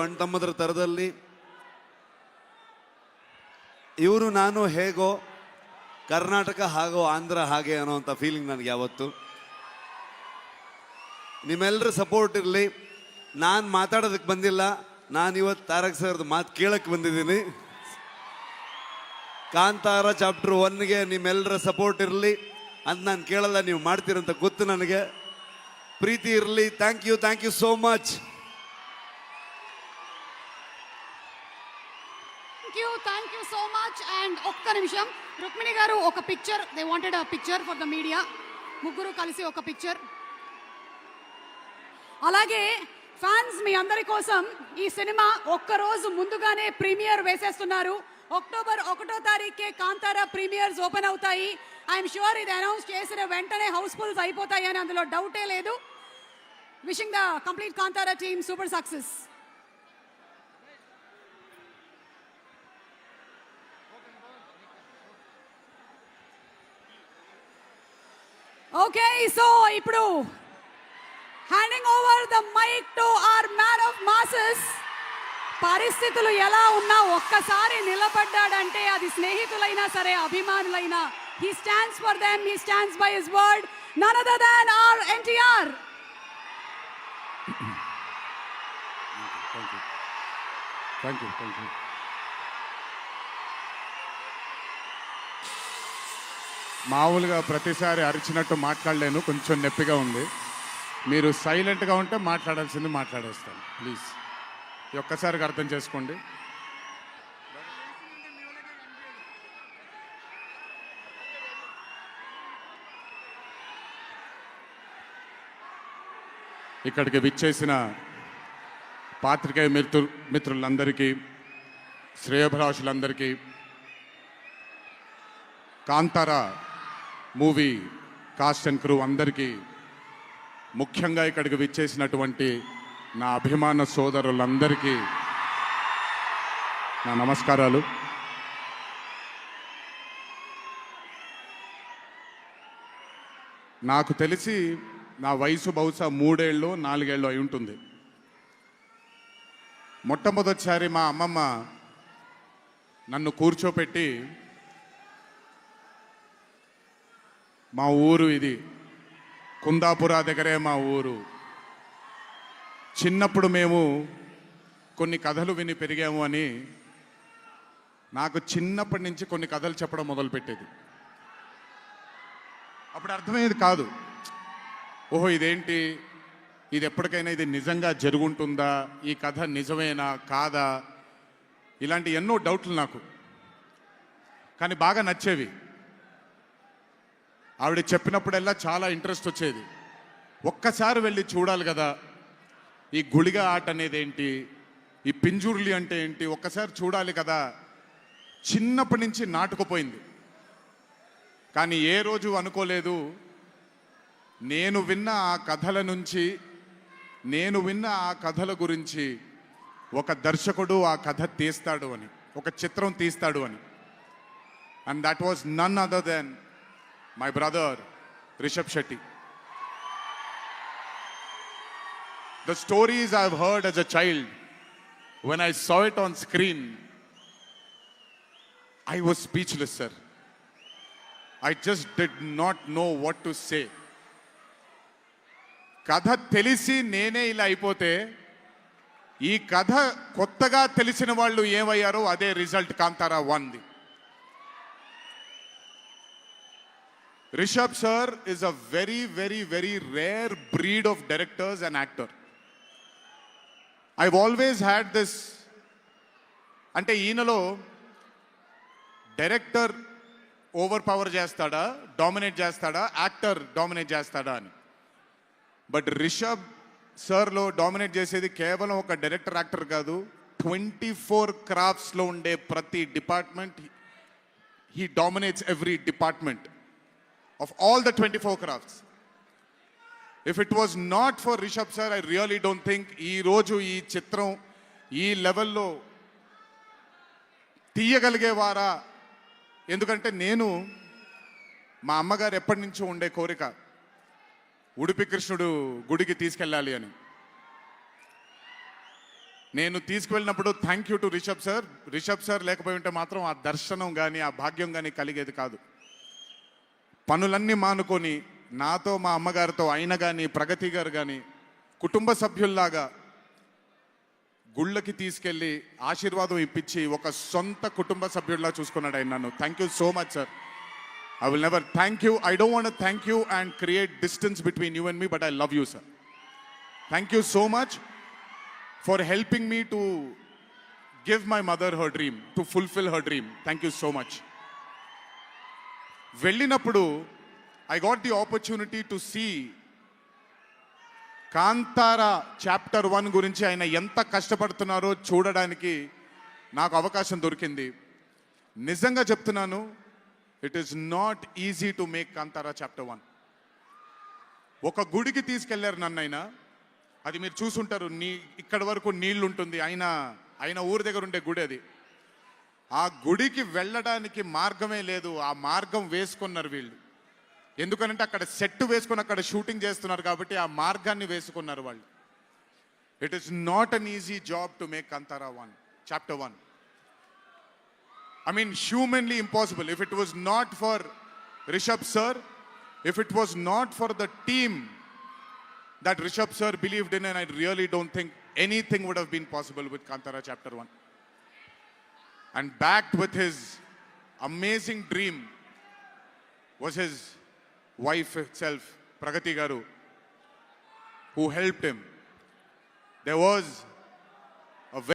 ಅಣ್ತಮ್ಮದ್ರ ಥರದಲ್ಲಿ ಇವರು ನಾನು ಹೇಗೋ ಕರ್ನಾಟಕ ಹಾಗೋ ಆಂಧ್ರ ಹಾಗೆ ಅನ್ನೋವಂಥ ಫೀಲಿಂಗ್ ನನಗೆ ಯಾವತ್ತು. ನಿಮ್ಮೆಲ್ಲರ ಸಪೋರ್ಟ್ ಇರಲಿ. ನಾನು ಮಾತಾಡೋದಕ್ಕೆ ಬಂದಿಲ್ಲ. ನಾನು ಇವತ್ತು ತಾರಕ್ ಸರ್ದು ಮಾತು ಕೇಳಕ್ಕೆ ಬಂದಿದ್ದೀನಿ. ಕಾಂತಾರ ಚಾಪ್ಟರ್ ಒನ್ಗೆ ನಿಮ್ಮೆಲ್ಲರ ಸಪೋರ್ಟ್ ಇರಲಿ. ಅಂತ ನಾನು ಕೇಳಲ್ಲ, ನೀವು ಮಾಡ್ತೀರಂತ ಗೊತ್ತು ನನಗೆ. ಪ್ರೀತಿ ಇರಲಿ. Thank you thank you so much much and ఒక్క నిమిషం. రుక్మిణి గారు ఒక picture they wanted a picture for the media ముగ్గురు కలిసి ఒక పిక్చర్ అలాగే ఫ్యాన్స్ మీ అందరి కోసం ఈ సినిమా ఒక్క రోజు ముందుగానే ప్రీమియర్ వేసేస్తున్నారు. అక్టోబర్ ఒకటో తారీఖే కాంతారా ప్రీమియర్స్ ఓపెన్ అవుతాయి. ఐఎమ్ షూర్ ఇది అనౌన్స్ చేసిన వెంటనే హౌస్ఫుల్స్ అయిపోతాయి అని అందులో డౌటే లేదు. Wishing the complete Kantara team super success okay so ఇప్పుడు handing over the mike to our man of masses పరిస్థితులు ఎలా ఉన్నా ఒక్కసారి నిలబడ్డాడంటే అది స్నేహితులైనా సరే అభిమానులైనా he stands for them he stands by his word none other than our NTR thank you thank you thank you మామూలుగా ప్రతిసారి అరిచినట్టు మాట్లాడలేను కొంచెం నొప్పిగా ఉంది. మీరు సైలెంట్గా ఉంటే మాట్లాడాల్సింది మాట్లాడేస్తాను ప్లీజ్. ఒక్కసారికి అర్థం చేసుకోండి. ఇక్కడికి విచ్చేసిన పాత్రికేయ మిత్రు మిత్రులందరికీ శ్రేయభిలాషులందరికీ Kantara movie cast and crew అందరికీ ముఖ్యంగా ఇక్కడికి విచ్చేసినటువంటి నా అభిమాన సోదరులందరికీ నా నమస్కారాలు. నాకు తెలిసి నా వయసు బహుశా మూడేళ్ళు నాలుగేళ్ళు అయి ఉంటుంది. మొట్టమొదటిసారి మా అమ్మమ్మ నన్ను కూర్చోపెట్టి మా ఊరు ఇది. కుందాపుర దగ్గరే మా ఊరు. చిన్నప్పుడు మేము కొన్ని కథలు విని పెరిగాము అని నాకు చిన్నప్పటి నుంచి కొన్ని కథలు చెప్పడం మొదలుపెట్టేది. అప్పుడు అర్థమయ్యేది కాదు. ఓహో ఇదేంటి? ఇది ఎప్పటికైనా ఇది నిజంగా జరుగుంటుందా? ఈ కథ నిజమేనా? కాదా? ఇలాంటి ఎన్నో డౌట్లు నాకు. కానీ బాగా నచ్చేవి. ఆవిడ చెప్పినప్పుడల్లా చాలా ఇంట్రెస్ట్ వచ్చేది. ఒక్కసారి వెళ్ళి చూడాలి కదా ఈ గుళిగ ఆట అనేది ఏంటి ఈ పింజుర్లి అంటే ఏంటి ఒక్కసారి చూడాలి కదా చిన్నప్పటి నుంచి నాటుకుపోయింది. కానీ ఏ రోజు అనుకోలేదు నేను విన్న ఆ కథల నుంచి నేను విన్న ఆ కథల గురించి ఒక దర్శకుడు ఆ కథ తీస్తాడు అని ఒక చిత్రం తీస్తాడు అని. And that was none other than my brother Rishab Shetty the stories I heard as a child when I saw it on screen I was speechless sir I just did not know what to say కథ తెలిసి నేనే ఇలా అయిపోతే ఈ కథ కొత్తగా తెలిసిన వాళ్ళు ఏమయ్యారో అదే result Kantara వన్ది Rishab sir is a very very very rare breed of directors and actor I always had this అంటే ఈయనలో డైరెక్టర్ ఓవర్ పవర్ చేస్తాడా డామినేట్ చేస్తాడా యాక్టర్ డామినేట్ చేస్తాడా అని. బట్ రిషబ్ సార్లో డామినేట్ చేసేది కేవలం ఒక డైరెక్టర్ యాక్టర్ కాదు. ట్వంటీ ఫోర్ క్రాఫ్ట్స్లో ఉండే ప్రతి department he dominates every department of all the twenty four crafts if it was not for Rishab sir I really don't think ఈ రోజు ఈ చిత్రం ఈ లెవెల్లో తీయగలిగేవారా? ఎందుకంటే నేను మా అమ్మగారు ఎప్పటి నుంచో ఉండే కోరిక ఉడిపి కృష్ణుడు గుడికి తీసుకెళ్ళాలి అని. నేను తీసుకువెళ్ళినప్పుడు thank you to Rishab sir Rishab sir లేకపోయి ఉంటే మాత్రం ఆ దర్శనం కానీ ఆ భాగ్యం కానీ కలిగేది కాదు. పనులన్నీ మానుకొని నాతో మా అమ్మగారితో ఆయన కానీ ప్రగతి గారు కానీ కుటుంబ సభ్యుల్లాగా గుళ్ళకి తీసుకెళ్ళి ఆశీర్వాదం ఇప్పించి ఒక సొంత కుటుంబ సభ్యుల్లా చూసుకున్నాడు ఆయన నన్ను. Thank you so much sir I will never thank you I don't want thank you and create distance between you and me but I love you sir thank you so much for helping me to give my mother her dream to fulfil her dream thank you so much వెళ్ళినప్పుడు I got the opportunity to see Kantara chapter one గురించి ఆయన ఎంత కష్టపడుతున్నారో చూడడానికి నాకు అవకాశం దొరికింది. నిజంగా చెప్తున్నాను it is not easy to make Kantara chapter one ఒక గుడికి తీసుకెళ్ళారు నన్నైనా. అది మీరు చూసుంటారు నీ ఇక్కడ వరకు నీళ్ళు ఉంటుంది ఆయన ఆయన ఊరి దగ్గర ఉండే గుడి అది. ఆ గుడికి వెళ్ళడానికి మార్గమే లేదు ఆ మార్గం వేసుకున్నారు వీళ్ళు. ఎందుకనంటే అక్కడ సెట్ వేసుకుని అక్కడ షూటింగ్ చేస్తున్నారు కాబట్టి ఆ మార్గాన్ని వేసుకున్నారు వాళ్ళు. It is not an easy job to make Kantara one chapter one I mean humanly impossible if it was not for Rishab sir if it was not for the team that Rishab sir believed in and I really don't think anything would have been possible with Kantara chapter 1. And backed with his amazing dream was his wife itself, Pragati Garu, who helped him. There was